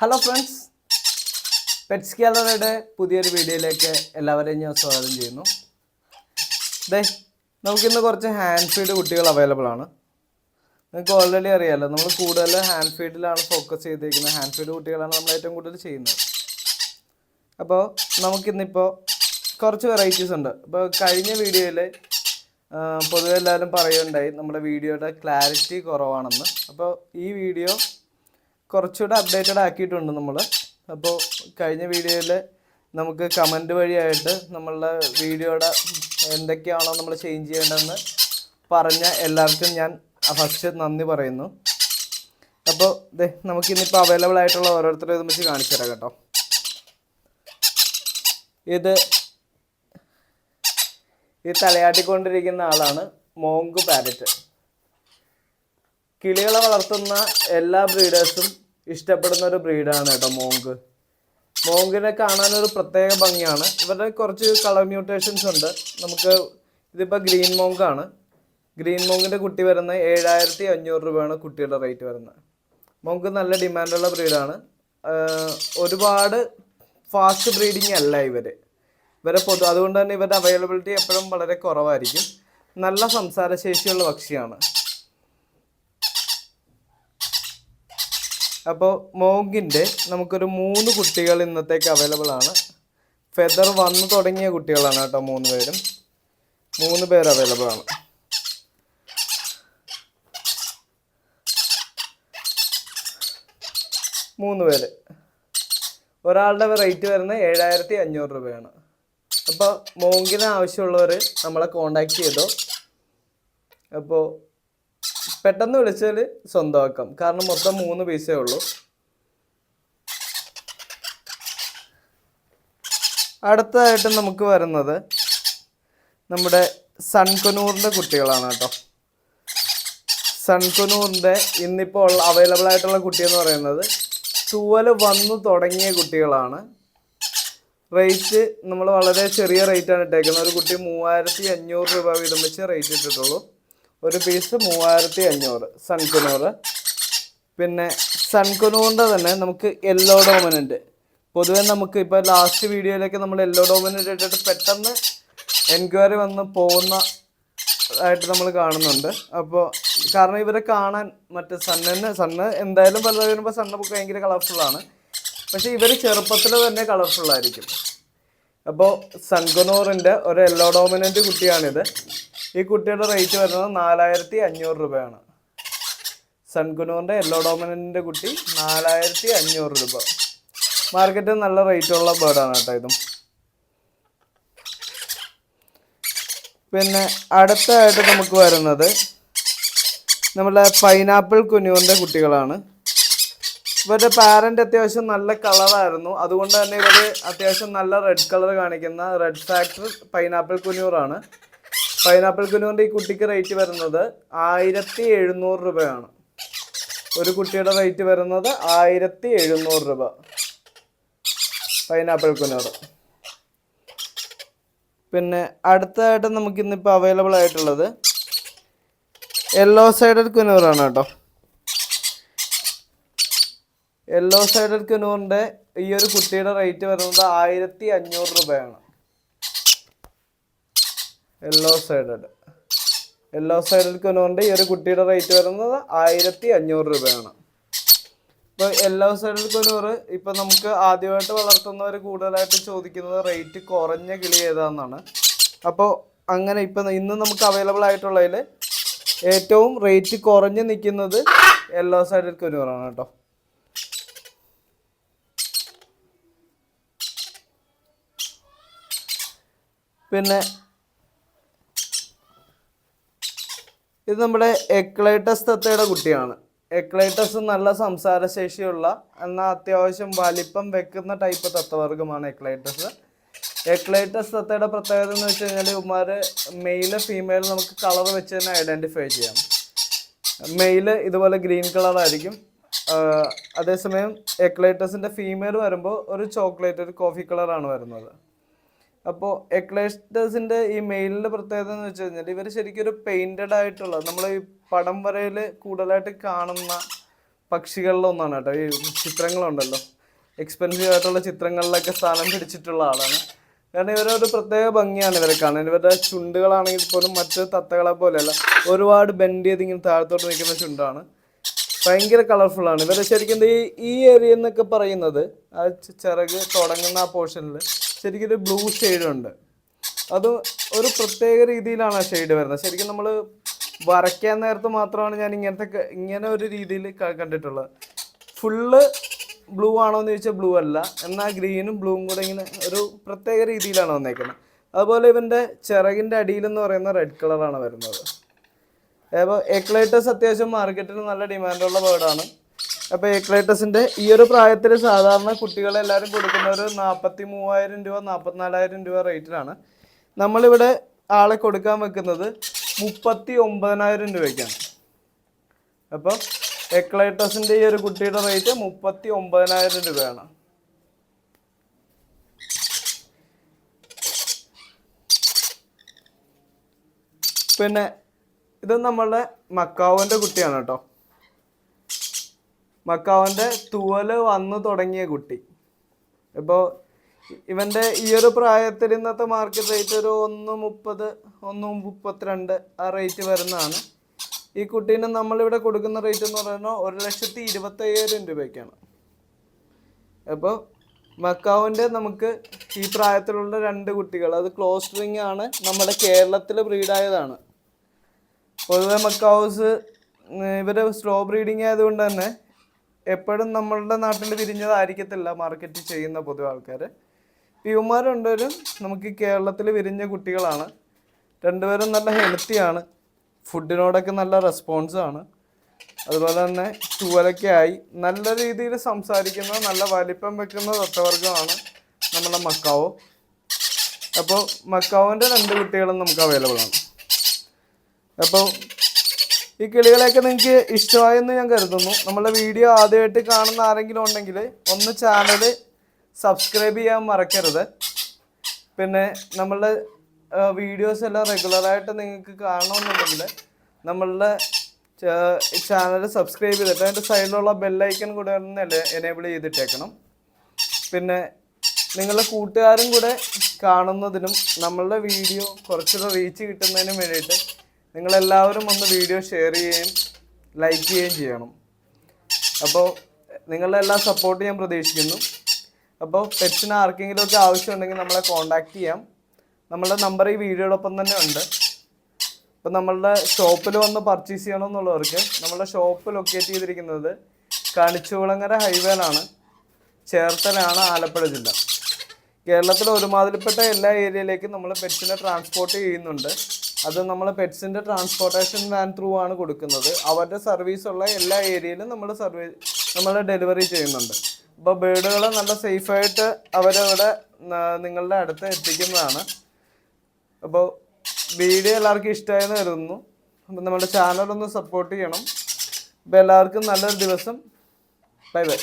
Hello friends pets ഗാലറിയുടെ പുതിയൊരു വീഡിയോയിലേക്ക് എല്ലാവരെയും ഞാൻ സ്വാഗതം ചെയ്യുന്നു. ദേ നമുക്കിന്ന് കുറച്ച് ഹാൻഡ് ഫീഡ് കുട്ടികൾ അവൈലബിൾ ആണ്. നിങ്ങൾക്ക് ഓൾറെഡി അറിയാമല്ലോ നമ്മൾ കൂടുതൽ ഹാൻഡ് ഫീഡിലാണ് ഫോക്കസ് ചെയ്തിരിക്കുന്നത്. ഹാൻഡ് ഫീഡ് കുട്ടികളാണ് നമ്മൾ ഏറ്റവും കൂടുതൽ ചെയ്യുന്നത്. അപ്പോൾ നമുക്കിന്നിപ്പോൾ കുറച്ച് വെറൈറ്റീസ് ഉണ്ട്. ഇപ്പോൾ കഴിഞ്ഞ വീഡിയോയിൽ പൊതുവെ എല്ലാവരും പറയുകയുണ്ടായി നമ്മുടെ വീഡിയോയുടെ ക്ലാരിറ്റി കുറവാണെന്ന്. അപ്പോൾ ഈ വീഡിയോ കുറച്ചുകൂടെ അപ്ഡേറ്റഡ് ആക്കിയിട്ടുണ്ട് നമ്മൾ അപ്പോൾ കഴിഞ്ഞ വീഡിയോയിൽ നമുക്ക് കമന്റ് വഴിയായിട്ട് നമ്മളുടെ വീഡിയോയുടെ എന്തൊക്കെയാണോ നമ്മൾ ചേഞ്ച് ചെയ്യേണ്ടതെന്ന് പറഞ്ഞ എല്ലാവർക്കും ഞാൻ ഫസ്റ്റ് നന്ദി പറയുന്നു. അപ്പോൾ ഇതേ നമുക്കിന്നിപ്പോൾ അവൈലബിൾ ആയിട്ടുള്ള ഓരോരുത്തരും ഇത് വെച്ച് കാണിച്ചു തരാം കേട്ടോ. ഇത് ഈ തലയാട്ടിക്കൊണ്ടിരിക്കുന്ന ആളാണ് മോങ്ക് പാരറ്റ്. കിളികളെ വളർത്തുന്ന എല്ലാ ബ്രീഡേഴ്സും ഇഷ്ടപ്പെടുന്ന ഒരു ബ്രീഡാണ് കേട്ടോ മോങ്ക്. മോങ്കിനെ കാണാനൊരു പ്രത്യേക ഭംഗിയാണ്. ഇവരുടെ കുറച്ച് കളർ മ്യൂട്ടേഷൻസ് ഉണ്ട്. നമുക്ക് ഇതിപ്പോൾ ഗ്രീൻ മോങ്കാണ്. ഗ്രീൻ മോങ്കിന്റെ കുട്ടി വരുന്നത് ഏഴായിരത്തി അഞ്ഞൂറ് രൂപയാണ് കുട്ടിയുടെ റേറ്റ് വരുന്നത്. മോങ്ക് നല്ല ഡിമാൻഡുള്ള ബ്രീഡാണ്. ഒരുപാട് ഫാസ്റ്റ് ബ്രീഡിങ് അല്ല ഇവർ ഇവരെ പൊതു അതുകൊണ്ട് തന്നെ ഇവരുടെ അവൈലബിലിറ്റി എപ്പോഴും വളരെ കുറവായിരിക്കും. നല്ല സംസാരശേഷിയുള്ള പക്ഷിയാണ്. അപ്പോൾ മോങ്കിന്റെ നമുക്കൊരു മൂന്ന് കുട്ടികൾ ഇന്നത്തേക്ക് അവൈലബിൾ ആണ്. ഫെദർ വന്ന് തുടങ്ങിയ കുട്ടികളാണ് കേട്ടോ മൂന്ന് പേരും. മൂന്ന് പേർ അവൈലബിൾ ആണ്. മൂന്ന് പേര്. ഒരാളുടെ റേറ്റ് വരുന്നത് ഏഴായിരത്തി അഞ്ഞൂറ് രൂപയാണ്. അപ്പോൾ മോങ്കിന് ആവശ്യമുള്ളവർ നമ്മളെ കോണ്ടാക്ട് ചെയ്തോ. അപ്പോൾ പെട്ടെന്ന് വിളിച്ചാൽ സ്വന്തമാക്കാം. കാരണം മൊത്തം മൂന്ന് പീസേ ഉള്ളൂ. അടുത്തതായിട്ട് നമുക്ക് വരുന്നത് നമ്മുടെ സൺകുനൂറിന്റെ കുട്ടികളാണ് കേട്ടോ. സൺകുനൂറിന്റെ ഇന്നിപ്പോൾ അവൈലബിൾ ആയിട്ടുള്ള കുട്ടിയെന്ന് പറയുന്നത് തൂവൽ വന്നു തുടങ്ങിയ കുട്ടികളാണ്. റേറ്റ് നമ്മൾ വളരെ ചെറിയ റേറ്റാണ് ഇട്ടേക്കുന്നത്. ഒരു കുട്ടി മൂവായിരത്തി അഞ്ഞൂറ് രൂപ വീതം വെച്ച് റേറ്റ് ഇട്ടിട്ടുള്ളൂ. ഒരു പീസ് മൂവായിരത്തി അഞ്ഞൂറ് സൺകുനൂറ്. പിന്നെ സൺകുനൂറിന്റെ തന്നെ നമുക്ക് യെല്ലോ ഡോമിനന്റ് പൊതുവെ നമുക്ക് ഇപ്പോൾ ലാസ്റ്റ് വീഡിയോയിലേക്ക് നമ്മൾ യെല്ലോ ഡോമിനന്റ് ഇട്ടിട്ട് പെട്ടെന്ന് എൻക്വയറി വന്ന് പോകുന്ന ആയിട്ട് നമ്മൾ കാണുന്നുണ്ട്. അപ്പോൾ കാരണം ഇവരെ കാണാൻ മറ്റേ സണ്ണിന് സണ്ണ് എന്തായാലും പല വരുമ്പോൾ സണ്ണ് ഭയങ്കര കളർഫുള്ളാണ് പക്ഷേ ഇവർ ചെറുപ്പത്തിൽ തന്നെ കളർഫുള്ളായിരിക്കും അപ്പോൾ സൺകുനൂറിന്റെ ഒരു യെല്ലോ ഡോമിനന്റ് കുട്ടിയാണിത്. ഈ കുട്ടിയുടെ റേറ്റ് വരുന്നത് നാലായിരത്തി അഞ്ഞൂറ് രൂപയാണ്. സൺകുനൂറിന്റെ യെല്ലോ ഡോമിനന്റെ കുട്ടി നാലായിരത്തി അഞ്ഞൂറ് രൂപ മാർക്കറ്റിൽ നല്ല റേറ്റുള്ള ബേർഡാണ് കേട്ടോ ഇതും. പിന്നെ അടുത്തായിട്ട് നമുക്ക് വരുന്നത് നമ്മുടെ പൈനാപ്പിൾ കുഞ്ഞുവിന്റെ കുട്ടികളാണ്. ഇവരുടെ പാരന്റ് അത്യാവശ്യം നല്ല കളറായിരുന്നു. അതുകൊണ്ട് തന്നെ ഇവർ അത്യാവശ്യം നല്ല റെഡ് കളർ കാണിക്കുന്ന റെഡ് ഫാക്ടർ പൈനാപ്പിൾ കുനൂറാണ് പൈനാപ്പിൾ കുനൂറിന്റെ ഈ കുട്ടിക്ക് റേറ്റ് വരുന്നത് ആയിരത്തി എഴുന്നൂറ് രൂപയാണ്. ഒരു കുട്ടിയുടെ റേറ്റ് വരുന്നത് ആയിരത്തി എഴുന്നൂറ് രൂപ. പൈനാപ്പിൾ കുനൂർ പിന്നെ അടുത്തതായിട്ട് നമുക്ക് ഇന്നിപ്പോൾ അവൈലബിൾ ആയിട്ടുള്ളത് യെല്ലോ സൈഡഡ് കുനൂറാണ് കേട്ടോ. യെല്ലോ സൈഡഡ് കുനൂറിന്റെ ഈ ഒരു കുട്ടിയുടെ റേറ്റ് വരുന്നത് ആയിരത്തി അഞ്ഞൂറ് രൂപയാണ്. യെല്ലോ സൈഡഡ് യെല്ലോ സൈഡഡ് കുനൂറിന്റെ ഈ ഒരു കുട്ടിയുടെ റേറ്റ് വരുന്നത് ആയിരത്തി അഞ്ഞൂറ് രൂപയാണ്. ഇപ്പോൾ യെല്ലോ സൈഡഡ് കുനൂറ് ഇപ്പം നമുക്ക് ആദ്യമായിട്ട് വളർത്തുന്നവർ കൂടുതലായിട്ട് ചോദിക്കുന്നത് റേറ്റ് കുറഞ്ഞ കിളി ഏതാണെന്നാണ് അപ്പോൾ അങ്ങനെ ഇപ്പം ഇന്ന് നമുക്ക് അവൈലബിൾ ആയിട്ടുള്ളതിൽ ഏറ്റവും റേറ്റ് കുറഞ്ഞ് നിൽക്കുന്നത് യെല്ലോ സൈഡഡ് കുനൂറാണ് കേട്ടോ. പിന്നെ ഇത് നമ്മുടെ എക്ലൈറ്റസ് തത്തയുടെ കുട്ടിയാണ്. എക്ലൈറ്റസ് നല്ല സംസാരശേഷിയുള്ള എന്നാൽ അത്യാവശ്യം വലിപ്പം വെക്കുന്ന ടൈപ്പ് തത്തവർഗമാണ് എക്ലൈറ്റസ്. എക്ലൈറ്റസ് തത്തയുടെ പ്രത്യേകത എന്ന് വെച്ച് കഴിഞ്ഞാൽ ഇവന്മാര് മെയിൽ ഫീമെയിൽ നമുക്ക് കളർ വെച്ച് തന്നെ ഐഡന്റിഫൈ ചെയ്യാം. മെയിൽ ഇതുപോലെ ഗ്രീൻ കളർ ആയിരിക്കും. അതേസമയം എക്ലൈറ്റസിന്റെ ഫീമെയിൽ വരുമ്പോൾ ഒരു ചോക്ലേറ്റ് ഒരു കോഫി കളറാണ് വരുന്നത്. അപ്പോൾ എക്ലേസ്റ്റേഴ്സിന്റെ ഈ മെയിലിന്റെ പ്രത്യേകത എന്ന് വെച്ച് കഴിഞ്ഞാൽ ഇവർ ശരിക്കും ഒരു പെയിന്റഡ് ആയിട്ടുള്ള നമ്മൾ ഈ പടം വരയിൽ കൂടുതലായിട്ട് കാണുന്ന പക്ഷികളിലൊന്നാണ് കേട്ടോ. ഈ ചിത്രങ്ങളുണ്ടല്ലോ. എക്സ്പെൻസീവ് ആയിട്ടുള്ള ചിത്രങ്ങളിലൊക്കെ സ്ഥാനം പിടിച്ചിട്ടുള്ള ആളാണ്. കാരണം ഇവരൊരു പ്രത്യേക ഭംഗിയാണ് ഇവരെ കാണാൻ. ഇവരുടെ ചുണ്ടുകളാണെങ്കിൽ പോലും മറ്റ് തത്തകളെ പോലെയല്ല ഒരുപാട് ബെൻഡ് ചെയ്ത് ഇങ്ങനെ താഴത്തോട്ട് നിൽക്കുന്ന ചുണ്ടാണ്. ഭയങ്കര കളർഫുൾ ആണ്. ഇവരെ ശരിക്കും ഈ ഈ ഏരിയ എന്നൊക്കെ പറയുന്നത് ആ ചിറക് തുടങ്ങുന്ന ആ പോർഷനിൽ ശരിക്കും ഒരു ബ്ലൂ ഷെയ്ഡ് ഉണ്ട്. അത് ഒരു പ്രത്യേക രീതിയിലാണ് ആ ഷെയ്ഡ് വരുന്നത്. ശരിക്കും നമ്മൾ വരയ്ക്കാൻ നേരത്ത് മാത്രമാണ് ഞാൻ ഇങ്ങനത്തെ ഇങ്ങനെ ഒരു രീതിയിൽ കണ്ടിട്ടുള്ളത്. ഫുള്ള് ബ്ലൂ ആണോ എന്ന് ചോദിച്ചാൽ ബ്ലൂ അല്ല. എന്നാൽ ഗ്രീനും ബ്ലൂവും കൂടെ ഇങ്ങനെ ഒരു പ്രത്യേക രീതിയിലാണ് വന്നേക്കുന്നത്. അതുപോലെ ഇവന്റെ ചിറകിന്റെ അടിയിലെന്ന് പറയുന്ന റെഡ് കളറാണ് വരുന്നത്. അപ്പോൾ എക്ലേറ്റസ് അത്യാവശ്യം മാർക്കറ്റിൽ നല്ല ഡിമാൻഡുള്ള ബേർഡാണ് അപ്പോൾ എക്ലൈറ്റസിന്റെ ഈ ഒരു പ്രായത്തിൽ സാധാരണ കുട്ടികളെ എല്ലാവരും കൊടുക്കുന്ന ഒരു നാൽപ്പത്തി മൂവായിരം രൂപ നാൽപ്പത്തിനാലായിരം രൂപ റേറ്റിലാണ്. നമ്മളിവിടെ ആളെ കൊടുക്കാൻ വെക്കുന്നത് മുപ്പത്തി ഒമ്പതിനായിരം രൂപയ്ക്കാണ്. അപ്പോൾ എക്ലൈറ്റസിന്റെ ഈ ഒരു കുട്ടിയുടെ റേറ്റ് മുപ്പത്തി ഒമ്പതിനായിരം രൂപയാണ്. പിന്നെ ഇത് നമ്മളുടെ മക്കാവിന്റെ കുട്ടിയാണ് കേട്ടോ. മക്കാവിന്റെ തൂവൽ വന്നു തുടങ്ങിയ കുട്ടി. ഇപ്പോ ഇവന്റെ ഈ ഒരു പ്രായത്തിൽ ഇന്നത്തെ മാർക്കറ്റ് റേറ്റ് ഒരു ഒന്ന് മുപ്പത് ഒന്ന് മുപ്പത്തിരണ്ട് ആ റേറ്റ് വരുന്നതാണ്. ഈ കുട്ടീനെ നമ്മളിവിടെ കൊടുക്കുന്ന റേറ്റ് എന്ന് പറയുന്നത് ഒരു ലക്ഷത്തി ഇരുപത്തയ്യായിരം രൂപയ്ക്കാണ്. അപ്പോൾ മക്കാവിന്റെ നമുക്ക് ഈ പ്രായത്തിലുള്ള രണ്ട് കുട്ടികൾ അത് ക്ലോസ് റിംഗ് ആണ് നമ്മുടെ കേരളത്തിൽ ബ്രീഡായതാണ് പൊതുവെ മക്കാവൂസ് ഇവർ സ്ലോ ബ്രീഡിങ് ആയതുകൊണ്ട് തന്നെ എപ്പോഴും നമ്മളുടെ നാട്ടിൽ വിരിഞ്ഞതായിരിക്കത്തില്ല മാർക്കറ്റ് ചെയ്യുന്ന പൊതുവെ ആൾക്കാർ. ഇവന്മാർ രണ്ടുപേരും നമുക്ക് കേരളത്തിൽ വിരിഞ്ഞ കുട്ടികളാണ്. രണ്ടുപേരും നല്ല ഹെൽത്തിയാണ് ഫുഡിനോടൊക്കെ നല്ല റെസ്പോൺസാണ് അതുപോലെ തന്നെ തൂവലൊക്കെ ആയി. നല്ല രീതിയിൽ സംസാരിക്കുന്ന നല്ല വലിപ്പം വെക്കുന്ന തത്വവർഗമാണ് നമ്മുടെ മക്കാവോ. അപ്പോൾ മക്കാവിന്റെ രണ്ട് കുട്ടികളും നമുക്ക് അവൈലബിൾ ആണ്. അപ്പോൾ ഈ കിളികളെയൊക്കെ നിങ്ങൾക്ക് ഇഷ്ടമായെന്ന് ഞാൻ കരുതുന്നു. നമ്മളെ വീഡിയോ ആദ്യമായിട്ട് കാണുന്ന ആരെങ്കിലും ഉണ്ടെങ്കിൽ ഒന്ന് ചാനൽ സബ്സ്ക്രൈബ് ചെയ്യാൻ മറക്കരുത്. പിന്നെ നമ്മളുടെ വീഡിയോസ് എല്ലാം റെഗുലറായിട്ട് നിങ്ങൾക്ക് കാണണമെന്നുണ്ടെങ്കിൽ നമ്മളുടെ ചാനൽ സബ്സ്ക്രൈബ് ചെയ്തിട്ട് അതിന്റെ സൈഡിലുള്ള ബെല്ലൈക്കൺ കൂടെ ഒന്ന് എനേബിൾ ചെയ്തിട്ടേക്കണം. പിന്നെ നിങ്ങളുടെ കൂട്ടുകാരും കൂടെ കാണുന്നതിനും നമ്മളുടെ വീഡിയോ കുറച്ചുകൂടെ റീച്ച് കിട്ടുന്നതിനും വേണ്ടിയിട്ട് നിങ്ങളെല്ലാവരും ഒന്ന് വീഡിയോ ഷെയർ ചെയ്യുകയും ലൈക്ക് ചെയ്യുകയും ചെയ്യണം. അപ്പോൾ നിങ്ങളുടെ എല്ലാ സപ്പോർട്ട് ഞാൻ പ്രതീക്ഷിക്കുന്നു. അപ്പോൾ പെറ്റ്സിന് ആർക്കെങ്കിലും ഒക്കെ ആവശ്യമുണ്ടെങ്കിൽ നമ്മളെ കോൺടാക്റ്റ് ചെയ്യാം. നമ്മളുടെ നമ്പർ ഈ വീഡിയോടൊപ്പം തന്നെ ഉണ്ട്. അപ്പോൾ നമ്മളുടെ ഷോപ്പിൽ വന്ന് പർച്ചേസ് ചെയ്യണമെന്നുള്ളവർക്ക് നമ്മളുടെ ഷോപ്പ് ലൊക്കേറ്റ് ചെയ്തിരിക്കുന്നത് കണിച്ചുകുളങ്ങര ഹൈവേയിലാണ് ചേർത്തലാണ് ആലപ്പുഴ ജില്ല. കേരളത്തിലെ ഒരുമാതിരിപ്പെട്ട എല്ലാ ഏരിയയിലേക്കും നമ്മൾ പെറ്റ്സിനെ ട്രാൻസ്പോർട്ട് ചെയ്യുന്നുണ്ട്. അത് നമ്മൾ പെറ്റ്സിന്റെ ട്രാൻസ്പോർട്ടേഷൻ വാൻ ത്രൂ ആണ് കൊടുക്കുന്നത്. അവരുടെ സർവീസ് ഉള്ള എല്ലാ ഏരിയയിലും നമ്മൾ സർവീസ് നമ്മൾ ഡെലിവറി ചെയ്യുന്നുണ്ട്. അപ്പോൾ ബേഡുകളെ നല്ല സേഫായിട്ട് അവരവിടെ നിങ്ങളുടെ അടുത്ത് എത്തിക്കുന്നതാണ്. അപ്പോൾ വീഡിയോ എല്ലാവർക്കും ഇഷ്ടമായെന്ന് കരുതുന്നു. അപ്പം നമ്മുടെ ചാനലൊന്ന് സപ്പോർട്ട് ചെയ്യണം. അപ്പോൾ എല്ലാവർക്കും നല്ലൊരു ദിവസം. Bye bye